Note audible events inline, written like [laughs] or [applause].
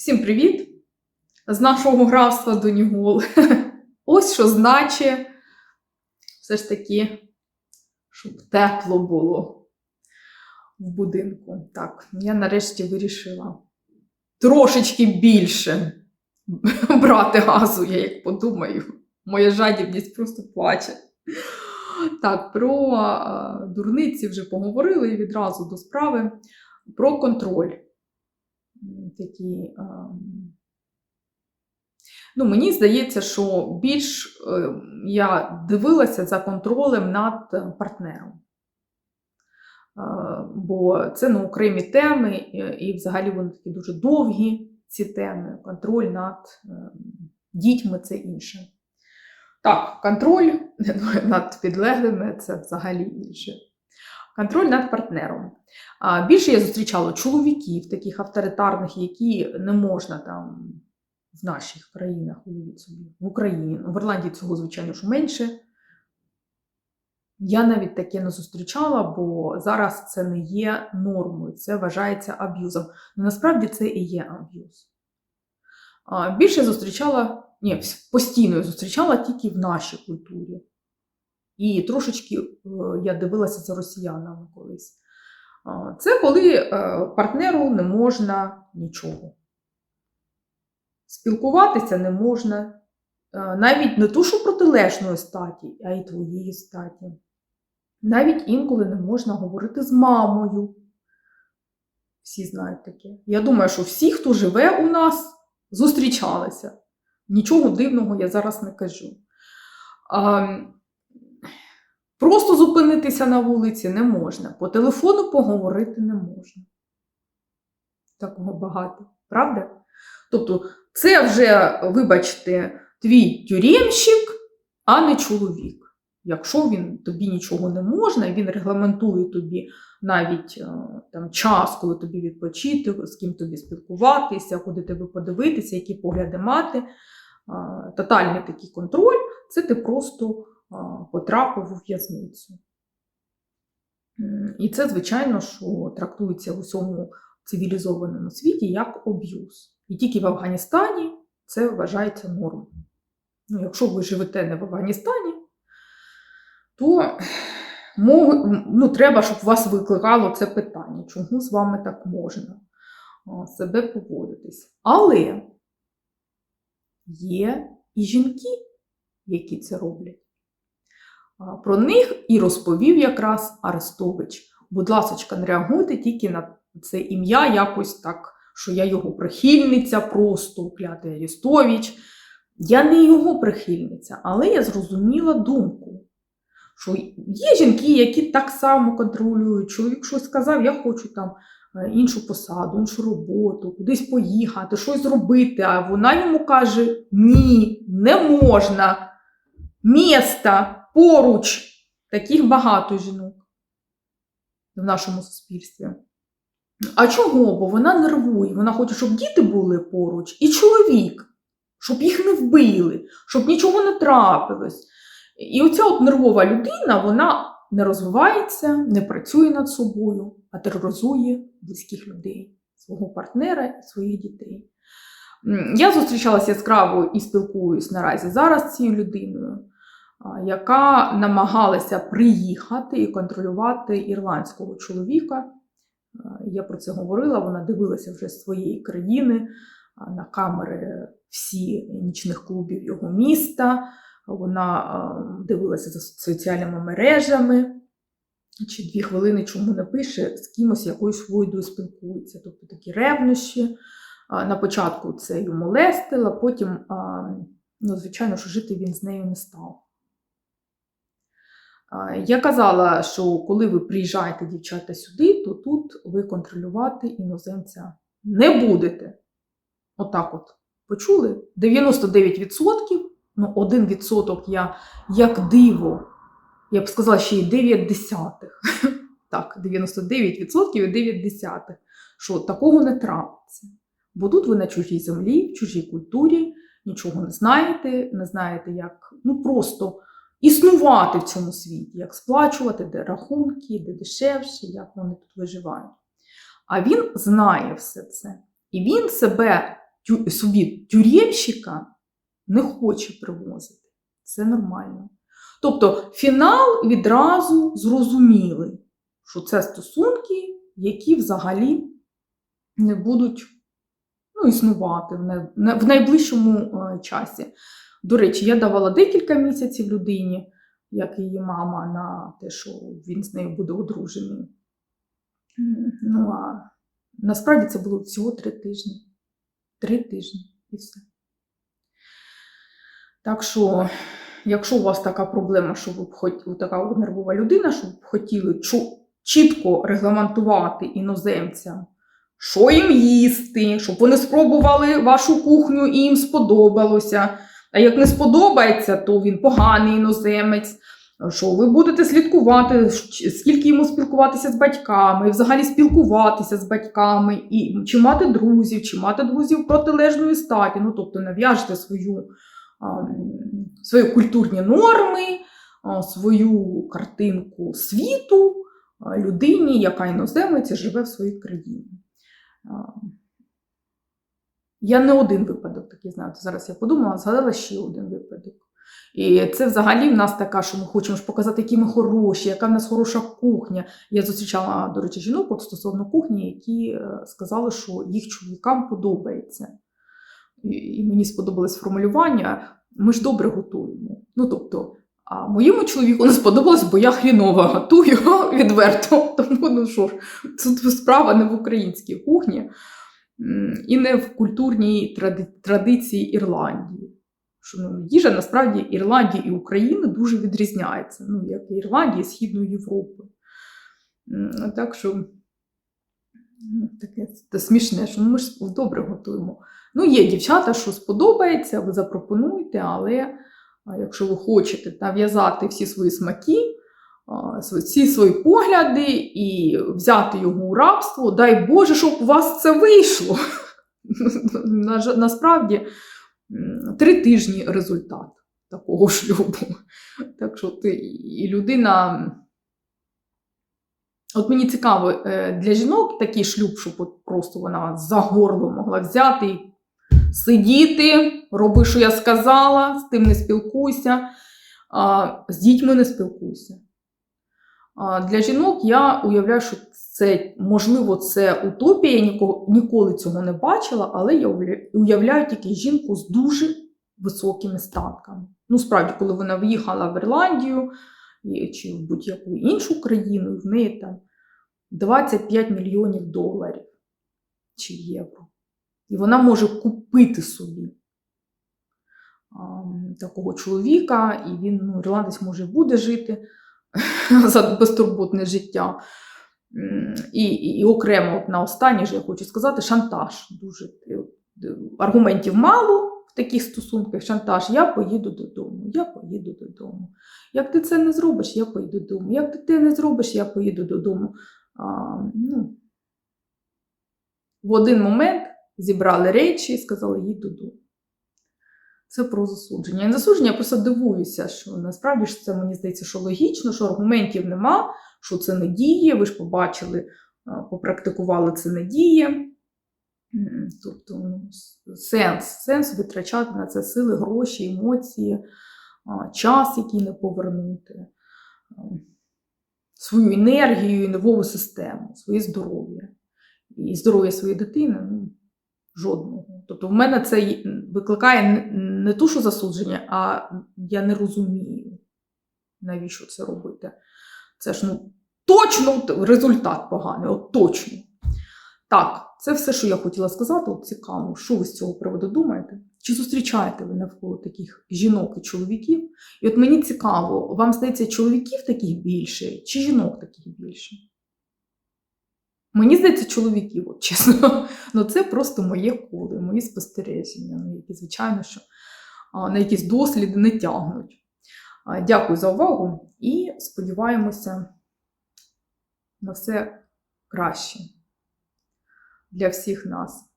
Всім привіт! З нашого графства до Нігол. [laughs] Ось що значить все ж таки, щоб тепло було в будинку. Так, я нарешті вирішила трошечки більше [laughs] брати газу, я як подумаю. Моя жадібність просто плаче. Так, про дурниці вже поговорили і відразу до справи. Про контроль. Такі, ну, мені здається, що більш е, я дивилася за контролем над е, партнером. Е, Бо це ну, окремі теми, і, взагалі вони такі дуже довгі, ці теми. Контроль над дітьми це інше. Так, контроль [laughs] над підлеглими це взагалі інше. Контроль над партнером. Більше я зустрічала чоловіків, таких авторитарних, які не можна там в наших країнах, уявіть собі, в Україні. В Ірландії цього, звичайно ж, менше. Я навіть таке не зустрічала, бо зараз це не є нормою, це вважається аб'юзом. Ну, насправді це і є аб'юз. Більше зустрічала, ні, постійно зустрічала тільки в нашій культурі. І трошечки е, я дивилася за росіянами колись. Це коли е, партнеру не можна нічого. Спілкуватися не можна, е, навіть не то, що протилежної статі, а й твоєї статі. Навіть інколи не можна говорити з мамою. Всі знають таке. Я думаю, що всі, хто живе у нас, зустрічалися. Нічого дивного я зараз не кажу. Просто зупинитися на вулиці не можна. По телефону поговорити не можна. Такого багато, правда? Тобто, це вже, вибачте, твій тюремщик, а не чоловік. Якщо він тобі нічого не можна, він регламентує тобі навіть е, там, час, коли тобі відпочити, з ким тобі спілкуватися, куди тебе подивитися, які погляди мати, е, тотальний такий контроль, це ти просто потрапив у в'язницю. І це, звичайно, що трактується в усьому цивілізованому світі як аб'юз. І тільки в Афганістані це вважається нормою. Ну, якщо ви живете не в Афганістані, то ну, треба, щоб вас викликало це питання, чому з вами так можна себе поводитись. Але є і жінки, які це роблять. Про них і розповів якраз Арестович. Будь ласка, не реагуйте тільки на це ім'я якось так, що я його прихильниця, просто клятий Арестович. Я не його прихильниця, але я зрозуміла думку, що є жінки, які так само контролюють. Чоловік щось сказав, я хочу там е, іншу посаду, іншу роботу, кудись поїхати, щось зробити. А вона йому каже: ні, не можна. Міста поруч. Таких багато жінок в нашому суспільстві. А чого? Бо вона нервує. Вона хоче, щоб діти були поруч, і чоловік, щоб їх не вбили, щоб нічого не трапилось. І оця от нервова людина, вона не розвивається, не працює над собою, а тероризує близьких людей, свого партнера і своїх дітей. Я зустрічалася яскраво і спілкуюсь наразі зараз з цією людиною, яка намагалася приїхати і контролювати ірландського чоловіка. Я про це говорила, вона дивилася вже з своєї країни на камери всі нічних клубів його міста. Вона дивилася за соціальними мережами. Чи дві хвилини чому не пише, з кимось якоюсь войдою спілкується. Тобто такі ревнощі. На початку це її молестила, потім, ну, звичайно, що жити він з нею не став. А, Я казала, що коли ви приїжджаєте, дівчата, сюди, то тут ви контролювати іноземця не будете. Отак от. Почули? 99%, ну 1% я як диво, я б сказала, ще й 9 десятих. [laughs] Так, 99% і 9 десятих. Що такого не трапиться. Бо тут ви на чужій землі, в чужій культурі, нічого не знаєте, не знаєте, як ну просто існувати в цьому світі, як сплачувати, де рахунки, де дешевше, як вони тут виживають. А він знає все це. І він себе собі тюремщика не хоче привозити. Це нормально. Тобто фінал відразу зрозуміли, що це стосунки, які взагалі не будуть ну, існувати в найближчому е, часі. До речі, я давала декілька місяців людині, як її мама, на те, що він з нею буде одружений. Ну, а насправді це було всього три тижні. Три тижні і все. Так що, якщо у вас така проблема, що ви б хот... така нервова людина, що ви б хотіли чітко регламентувати іноземцям, що їм їсти, щоб вони спробували вашу кухню і їм сподобалося. А як не сподобається, то він поганий іноземець. Що ви будете слідкувати, скільки йому спілкуватися з батьками, взагалі спілкуватися з батьками, і чи мати друзів, чи мати друзів протилежної статі. Ну, тобто нав'яжете свою, свої культурні норми, свою картинку світу людині, яка іноземець і живе в своїй країні. Я не один випадок такий знаю. Зараз я подумала, згадала ще один випадок. І це взагалі в нас така, що ми хочемо ж показати, які ми хороші, яка в нас хороша кухня. Я зустрічала, до речі, жінок от стосовно кухні, які е, сказали, що їх чоловікам подобається. І, мені сподобалось формулювання: ми ж добре готуємо. Ну тобто, а моєму чоловіку не сподобалось, бо я хріново готую [laughs] відверто. Тому ну що ж, тут справа не в українській кухні і не в культурній тради- традиції Ірландії. Що ну, їжа насправді Ірландії і України дуже відрізняється. Ну, як і Ірландії, і Східної Європи. Так що ну, таке це смішне, що ми ж добре готуємо. Ну, є дівчата, що сподобається, ви запропонуйте, але якщо ви хочете нав'язати всі свої смаки, всі свої погляди і взяти його у рабство, дай Боже, щоб у вас це вийшло. [laughs] Насправді три тижні результат такого шлюбу. Так що ти і людина. От мені цікаво, е, для жінок такий шлюб, щоб от просто вона за горло могла взяти і сидіти, роби, що я сказала, з тим не спілкуйся, з дітьми не спілкуйся. Для жінок я уявляю, що це можливо це утопія. Я нікого, ніколи цього не бачила, але я уявляю тільки жінку з дуже високими статками. Ну, справді, коли вона в'їхала в Ірландію чи в будь-яку іншу країну, в неї там 25 мільйонів доларів чи євро. І вона може купити собі а, такого чоловіка, і він, ну, ірландець, може, буде жити [laughs] за безтурботне життя. І, і, окремо от на останнє ж я хочу сказати, шантаж. Дуже е, аргументів мало в таких стосунках. Шантаж. Я поїду додому, я поїду додому. Як ти це не зробиш, я поїду додому. Як ти це не зробиш, я поїду додому. А, ну, в один момент зібрали речі і сказали, їдь додому. Це про засудження. І не засудження, я просто дивуюся, що насправді ж це мені здається, що логічно, що аргументів нема, що це не діє. Ви ж побачили, попрактикували це не діє. Тобто ну, сенс, сенс витрачати на це сили, гроші, емоції, час, який не повернути, свою енергію нервову систему, своє здоров'я. І здоров'я своєї дитини ну, жодного. Тобто в мене це викликає не- ту, що засудження, а я не розумію, навіщо це робити. Це ж ну, точно результат поганий, от точно. Так, це все, що я хотіла сказати. От цікаво, що ви з цього приводу думаєте? Чи зустрічаєте ви навколо таких жінок і чоловіків? І от мені цікаво, вам здається, чоловіків таких більше, чи жінок таких більше? Мені здається, чоловіків, от чесно. [laughs] Ну це просто моє коло, мої спостереження, ну, які, звичайно, що на якісь досліди не тягнуть. Дякую за увагу і сподіваємося на все краще для всіх нас.